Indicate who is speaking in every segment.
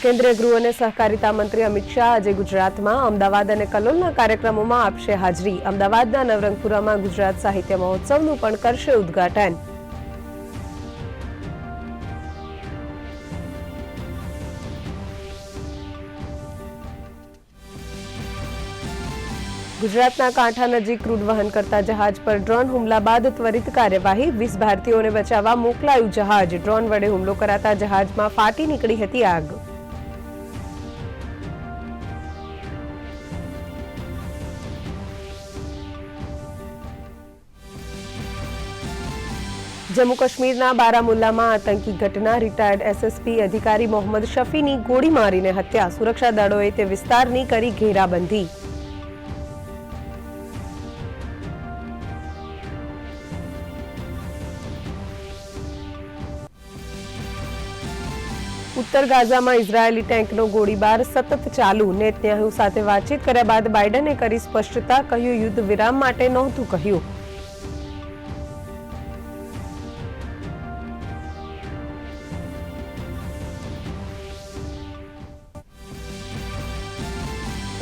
Speaker 1: કેન્દ્રીય ગૃહ અને સહકારિતા મંત્રી અમિત શાહ આજે ગુજરાતમાં અમદાવાદ અને કલોલના કાર્યક્રમોમાં આપશે હાજરી. અમદાવાદના નવરંગપુરામાં ગુજરાત સાહિત્ય મહોત્સવનું પણ કરશે ઉદ્ઘાટન. ગુજરાતના કાંઠા નજીક ક્રૂડ વહન કરતા જહાજ પર ડ્રોન હુમલા બાદ ત્વરિત કાર્યવાહી. વીસ ભારતીયોને બચાવવા મોકલાયું જહાજ. ડ્રોન વડે હુમલો કરાતા જહાજમાં ફાટી નીકળી હતી આગ. જમ્મુ કાશ્મીરના બારામુલ્લામાં આતંકી ઘટના. રિટાયર્ડ એસએસપી અધિકારી મોહમ્મદ શફીની ગોળી મારીને હત્યા. સુરક્ષા દળોએ તે વિસ્તારની કરી ઘેરાબંધી. ઉત્તર ગાઝામાં ઇઝરાયેલી ટેન્કનો ગોળીબાર સતત ચાલુ. નેતન્યાહુ સાથે વાતચીત કર્યા બાદ બાઇડને કરી સ્પષ્ટતા કહ્યું, યુદ્ધ વિરામ માટે નહોતું કહ્યું.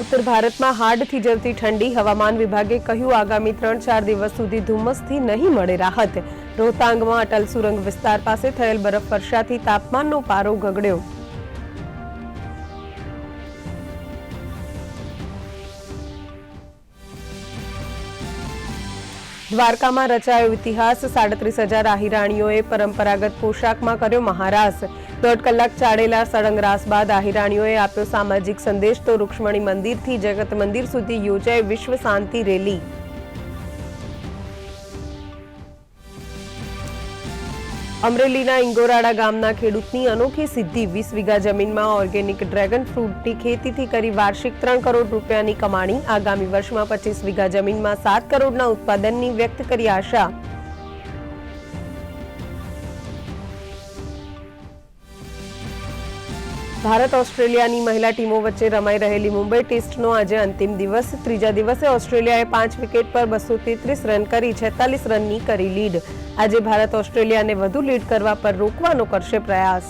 Speaker 1: ઉત્તર ભારતમાં હાડથી થીજવતી ઠંડી હવામાન વિભાગે કહ્યું, આગામી ત્રણ ચાર દિવસ સુધી ધુમ્મસથી નહીં મળે રાહત. રોહતાંગમાં અટલ સુરંગ વિસ્તાર પાસે થયેલ બરફવર્ષાથી તાપમાનનો પારો ગગડ્યો. દ્વારકામાં રચાયો ઇતિહાસ, સાડત્રીસ હજાર આહિરાણીઓએ પરંપરાગત પોશાકમાં કર્યો મહારાસ. દોઢ કલાક ચાડેલા સળંગરાસ બાદ આહિરાણીઓએ આપ્યો સામાજિક સંદેશ તો રૂક્ષ્મણી મંદિરથી જગત મંદિર સુધી યોજાઈ વિશ્વ શાંતિ રેલી. અમરેલીના ઇંગોરાડા ગામના ખેડૂતની અનોખી સિદ્ધિ. વીસ વીઘા જમીનમાં ઓર્ગેનિક ડ્રેગન ફ્રૂટની ખેતીથી કરી વાર્ષિક ત્રણ કરોડ રૂપિયાની કમાણી. આગામી વર્ષમાં પચીસ વીઘા જમીનમાં સાત કરોડના ઉત્પાદનની વ્યક્ત કરી આશા. ભારત ઓસ્ટ્રેલિયાની મહિલા ટીમો વચ્ચે રમાઈ રહેલી મુંબઈ ટેસ્ટનો આજે અંતિમ દિવસ. ત્રીજા દિવસે ઓસ્ટ્રેલિયાએ પાંચ વિકેટ પર બસો તેત્રીસ રન કરી છેતાલીસ રનની કરી લીડ. આજે ભારત ઓસ્ટ્રેલિયાને વધુ લીડ કરવા પર રોકવાનો કરશે પ્રયાસ.